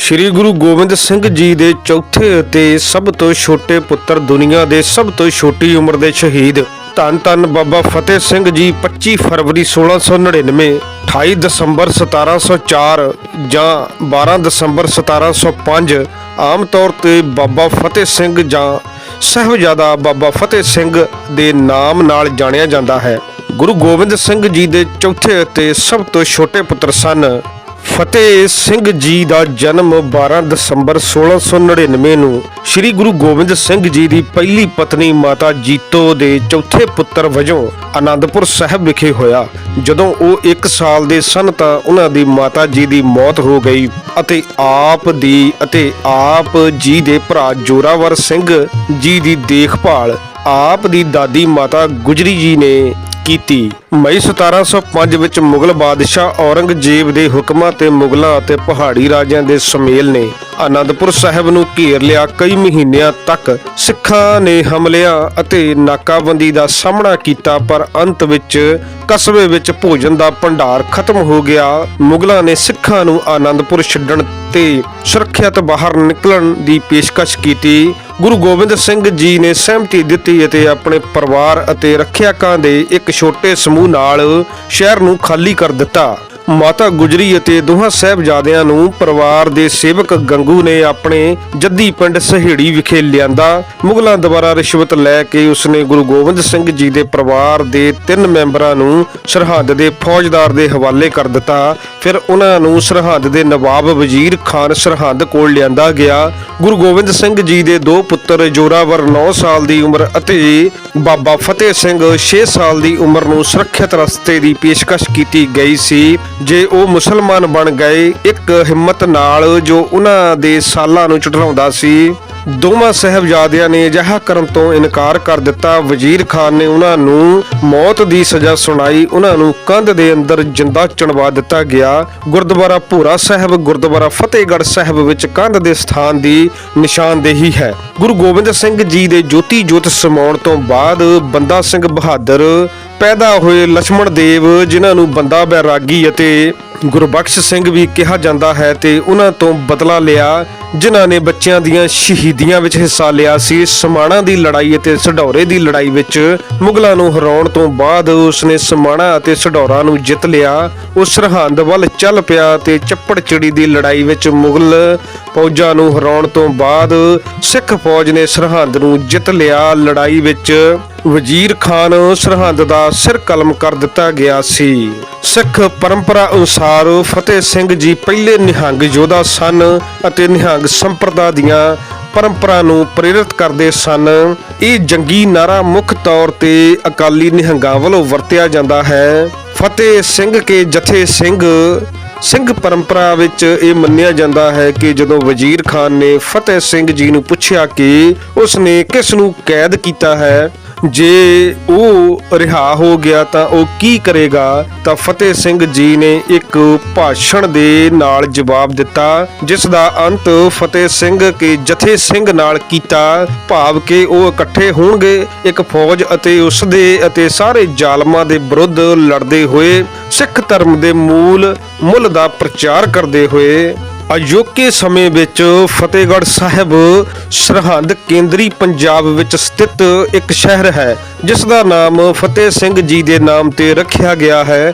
ਸ੍ਰੀ ਗੁਰੂ ਗੋਬਿੰਦ ਸਿੰਘ ਜੀ ਦੇ ਚੌਥੇ ਅਤੇ ਸਭ ਤੋਂ ਛੋਟੇ ਪੁੱਤਰ ਦੁਨੀਆ ਦੇ ਸਭ ਤੋਂ ਛੋਟੀ ਉਮਰ ਦੇ ਸ਼ਹੀਦ ਧੰਨ ਧੰਨ ਬਾਬਾ ਫਤਿਹ ਸਿੰਘ ਜੀ 25 ਫਰਵਰੀ 1699 28 ਦਸੰਬਰ 1704 ਜਾਂ 12 ਦਸੰਬਰ 1705 ਆਮ ਤੌਰ ਤੇ ਬਾਬਾ ਫਤਿਹ ਸਿੰਘ ਜਾਂ ਸਾਹਿਬਜ਼ਾਦਾ ਬਾਬਾ ਫਤਿਹ ਸਿੰਘ ਦੇ ਨਾਮ ਨਾਲ ਜਾਣਿਆ ਜਾਂਦਾ ਹੈ। ਗੁਰੂ ਗੋਬਿੰਦ ਸਿੰਘ ਜੀ ਦੇ ਚੌਥੇ ਅਤੇ ਸਭ ਤੋਂ ਛੋਟੇ ਪੁੱਤਰ ਸਨ। ਫਤਿਹ ਸਿੰਘ ਜੀ ਦਾ ਜਨਮ 12 ਦਸੰਬਰ 1699 ਨੂੰ ਸ੍ਰੀ ਗੁਰੂ ਗੋਬਿੰਦ ਸਿੰਘ ਜੀ ਦੀ ਪਹਿਲੀ ਪਤਨੀ ਮਾਤਾ ਜੀਤੋ ਦੇ ਚੌਥੇ ਪੁੱਤਰ ਵਜੋਂ ਆਨੰਦਪੁਰ ਸਾਹਿਬ ਵਿਖੇ ਹੋਇਆ। ਜਦੋਂ ਉਹ 1 ਸਾਲ ਦੇ ਸਨ ਤਾਂ ਉਹਨਾਂ ਦੀ ਮਾਤਾ ਜੀ ਦੀ ਮੌਤ ਹੋ ਗਈ ਅਤੇ ਆਪ ਦੀ ਅਤੇ ਆਪ ਜੀ ਦੇ ਭਰਾ ਜੋਰਾਵਰ ਸਿੰਘ ਜੀ ਦੀ ਦੇਖਭਾਲ, ਆਪ ਦੀ ਦਾਦੀ ਮਾਤਾ ਗੁਜਰੀ ਜੀ ਨੇ ਕੀਤੀ। ਮਈ 1705 ਵਿੱਚ ਮੁਗਲ ਬਾਦਸ਼ਾਹ ਔਰੰਗਜ਼ੇਬ ਦੇ ਹੁਕਮਾਂ ਤੇ ਮੁਗਲਾਂ ਅਤੇ ਪਹਾੜੀ ਰਾਜਿਆਂ ਦੇ ਸੁਮੇਲ ਨੇ ਆਨੰਦਪੁਰ ਸਾਹਿਬ ਨੂੰ ਘੇਰ ਲਿਆ ਕਈ ਮਹੀਨਿਆਂ ਤੱਕ। ਸਿੱਖਾਂ ਨੇ ਹਮਲਿਆਂ ਅਤੇ ਨਾਕਾਬੰਦੀ ਦਾ ਸਾਹਮਣਾ ਕੀਤਾ, ਪਰ ਅੰਤ ਵਿੱਚ ਕਸਬੇ ਵਿੱਚ ਭੋਜਨ ਦਾ ਭੰਡਾਰ ਖਤਮ ਹੋ ਗਿਆ। ਮੁਗਲਾਂ ਨੇ ਸਿੱਖਾਂ ਨੂੰ ਆਨੰਦਪੁਰ ਛੱਡਣ ਤੇ ਸੁਰੱਖਿਅਤ ਬਾਹਰ ਨਿਕਲਣ ਦੀ ਪੇਸ਼ਕਸ਼ ਕੀਤੀ। ਗੁਰੂ ਗੋਬਿੰਦ ਸਿੰਘ ਜੀ ਨੇ ਸਹਿਮਤੀ ਦਿੱਤੀ ਅਤੇ ਆਪਣੇ ਪਰਿਵਾਰ ਅਤੇ ਰੱਖਿਆਕਾਂ ਦੇ ਇੱਕ ਛੋਟੇ ਸਮੂਹ ਨਾਲ ਸ਼ਹਿਰ ਨੂੰ ਖਾਲੀ ਕਰ ਦਿੱਤਾ। ਮਾਤਾ ਗੁਜਰੀ ਅਤੇ ਦੋਹਾਂ ਸਾਹਿਬਜ਼ਾਦਿਆਂ ਨੂੰ ਪਰਿਵਾਰ ਦੇ ਸੇਵਕ ਗੰਗੂ ਨੇ ਆਪਣੇ ਜੱਦੀ ਪਿੰਡ ਸਹੇੜੀ ਵਿਖੇ ਲਿਆਂਦਾ। ਮੁਗਲਾਂ ਦੁਆਰਾ ਰਿਸ਼ਵਤ ਲੈ ਕੇ ਉਸਨੇ ਗੁਰੂ ਗੋਬਿੰਦ ਸਿੰਘ ਜੀ ਦੇ ਪਰਿਵਾਰ ਦੇ ਤਿੰਨ ਮੈਂਬਰਾਂ ਨੂੰ ਸਰਹੱਦ ਦੇ ਫੌਜਦਾਰ ਦੇ ਹਵਾਲੇ ਕਰ ਦਿੱਤਾ। ਫਿਰ ਉਹਨਾਂ ਨੂੰ ਸਰਹੱਦ ਦੇ ਨਵਾਬ ਵਜ਼ੀਰ ਖਾਨ ਸਰਹੱਦ ਕੋਲ ਲਿਆਂਦਾ ਗਿਆ। ਗੁਰੂ ਗੋਬਿੰਦ ਸਿੰਘ ਜੀ ਦੇ ਦੋ ਪੁੱਤਰ ਜੋਰਾਵਰ 9 ਸਾਲ ਦੀ ਉਮਰ ਅਤੇ ਬਾਬਾ ਫਤਿਹ ਸਿੰਘ 6 ਸਾਲ ਦੀ ਉਮਰ ਨੂੰ ਸੁਰੱਖਿਅਤ ਰਸਤੇ ਦੀ ਪੇਸ਼ਕਸ਼ ਕੀਤੀ ਗਈ ਸੀ। ਜੇ ਉਹ ਮੁਸਲਮਾਨ ਬਣ ਗਏ, ਇੱਕ ਹਿੰਮਤ ਨਾਲ ਜੋ ਉਹਨਾਂ ਦੇ ਸਾਲਾਂ ਨੂੰ ਚੜਾਉਂਦਾ ਸੀ, ਦੋਵਾਂ ਸਹਿਬਜ਼ਾਦਿਆਂ ਨੇ ਅਜਿਹਾ ਕਰਨ ਤੋਂ ਇਨਕਾਰ ਕਰ ਦਿੱਤਾ। ਵਜ਼ੀਰ ਖਾਨ ਨੇ ਉਹਨਾਂ ਨੂੰ ਮੌਤ ਦੀ ਸਜ਼ਾ ਸੁਣਾਈ। ਉਹਨਾਂ ਨੂੰ ਕੰਧ ਦੇ ਅੰਦਰ ਜਿੰਦਾ ਚਣਵਾ ਦਿੱਤਾ ਗਿਆ। ਗੁਰਦੁਆਰਾ ਭੂਰਾ ਸਾਹਿਬ, ਗੁਰਦੁਆਰਾ ਫਤਿਹਗੜ੍ਹ ਸਾਹਿਬ ਵਿੱਚ ਕੰਧ ਦੇ ਸਥਾਨ ਦੀ ਨਿਸ਼ਾਨਦੇਹੀ ਹੈ। ਗੁਰੂ ਗੋਬਿੰਦ ਸਿੰਘ ਜੀ ਦੇ ਜੋਤੀ ਜੋਤ ਸਮਾਉਣ ਤੋਂ ਬਾਅਦ ਬੰਦਾ ਸਿੰਘ ਬਹਾਦਰ ਪੈਦਾ ਹੋਏ ਲక్ష్మణ ਦੇਵ ਜਿਨ੍ਹਾਂ ਨੂੰ ਬੰਦਾ ਬੈਰਾਗੀ ਅਤੇ ਗੁਰਬਖਸ਼ ਸਿੰਘ ਵੀ ਕਿਹਾ ਜਾਂਦਾ ਹੈ ਤੇ ਉਹਨਾਂ ਤੋਂ ਬਦਲਾ ਲਿਆ, ਜਿਨ੍ਹਾਂ ਨੇ ਬੱਚਿਆਂ ਦੀਆਂ ਸ਼ਹੀਦੀਆਂ ਵਿੱਚ ਹਿੱਸਾ ਲਿਆ ਸੀ, ਸਮਾਣਾ ਦੀ ਲੜਾਈ ਅਤੇ ਸਢੌਰੇ ਦੀ ਲੜਾਈ ਵਿੱਚ ਮੁਗਲਾਂ ਨੂੰ ਹਰਾਉਣ ਤੋਂ ਬਾਅਦ ਉਸਨੇ ਸਮਾਣਾ ਅਤੇ ਸਢੌਰਾ ਨੂੰ ਜਿੱਤ ਲਿਆ। ਉਹ ਸਰਹੰਦ ਵੱਲ ਚੱਲ ਪਿਆ ਤੇ ਚੱਪੜ ਚਿੜੀ ਦੀ ਲੜਾਈ ਵਿੱਚ ਮੁਗਲ ਫੌਜਾਂ ਨੂੰ ਹਰਾਉਣ ਤੋਂ ਬਾਅਦ ਸਿੱਖ ਫੌਜ ਨੇ ਸਰਹੰਦ ਨੂੰ ਜਿੱਤ ਲਿਆ। ਲੜਾਈ ਵਿੱਚ ਵਜ਼ੀਰ ਖਾਨ ਸਰਹੰਦ ਦਾ ਸਿਰ ਕਲਮ ਕਰ ਦਿੱਤਾ ਗਿਆ ਸੀ। ਸਿੱਖ ਪਰੰਪਰਾ ਅਨੁਸਾਰ ਫਤਿਹ ਸਿੰਘ ਜੀ ਪਹਿਲੇ ਨਿਹੰਗ ਯੋਧਾ ਸਨ ਅਤੇ ਨਿਹੰਗ ਸੰਪਰਦਾ ਦੀਆਂ ਪਰੰਪਰਾ ਨੂੰ ਪ੍ਰੇਰਿਤ ਕਰਦੇ ਸਨ। ਇਹ ਜੰਗੀ ਨਾਰਾ ਮੁੱਖ ਤੌਰ ਤੇ ਅਕਾਲੀ ਨਿਹੰਗਾਂ ਵੱਲੋਂ ਵਰਤਿਆ ਜਾਂਦਾ ਹੈ। ਫਤਿਹ ਸਿੰਘ ਕੇ ਜਥੇ ਸਿੰਘ ਸਿੰਘ ਪਰੰਪਰਾ ਵਿੱਚ ਇਹ ਮੰਨਿਆ ਜਾਂਦਾ ਹੈ ਕਿ ਜਦੋਂ ਵਜ਼ੀਰ ਖਾਨ ਨੇ ਫਤਿਹ ਸਿੰਘ ਜੀ ਨੂੰ ਪੁੱਛਿਆ ਕਿ ਉਸ ਨੇ ਕਿਸ ਨੂੰ ਕੈਦ ਕੀਤਾ ਹੈ ਜੇ ਉਹ ਰਿਹਾ ਹੋ ਗਿਆ ਤਾਂ ਉਹ ਕੀ ਕਰੇਗਾ? ਤਾਂ ਫਤਿਹ ਸਿੰਘ ਜੀ ਨੇ ਇੱਕ ਭਾਸ਼ਣ ਦੇ ਨਾਲ ਜਵਾਬ ਦਿੱਤਾ, ਜਿਸ ਦਾ ਅੰਤ ਫਤਿਹ ਸਿੰਘ ਕੇ ਜਥੇ ਸਿੰਘ ਨਾਲ ਕੀਤਾ। ਭਾਵ ਕਿ ਉਹ ਇਕੱਠੇ ਹੋਣਗੇ, ਇੱਕ ਫੌਜ ਅਤੇ ਉਸ ਦੇ ਅਤੇ ਸਾਰੇ ਜ਼ਾਲਮਾਂ ਦੇ ਵਿਰੁੱਧ ਲੜਦੇ ਹੋਏ, ਸਿੱਖ ਧਰਮ ਦੇ ਮੂਲ, ਮੁੱਲ ਦਾ ਪ੍ਰਚਾਰ ਕਰਦੇ ਹੋਏ। ਅਜੋਕੇ ਸਮੇਂ ਵਿੱਚ ਫਤਿਹਗੜ੍ਹ ਸਾਹਿਬ ਸਰਹੰਦ ਕੇਂਦਰੀ ਪੰਜਾਬ ਵਿੱਚ ਸਥਿਤ ਇੱਕ ਸ਼ਹਿਰ ਹੈ ਜਿਸ ਦਾ ਨਾਮ ਫਤਿਹ ਸਿੰਘ ਜੀ ਦੇ ਨਾਮ ਤੇ ਰੱਖਿਆ ਗਿਆ ਹੈ।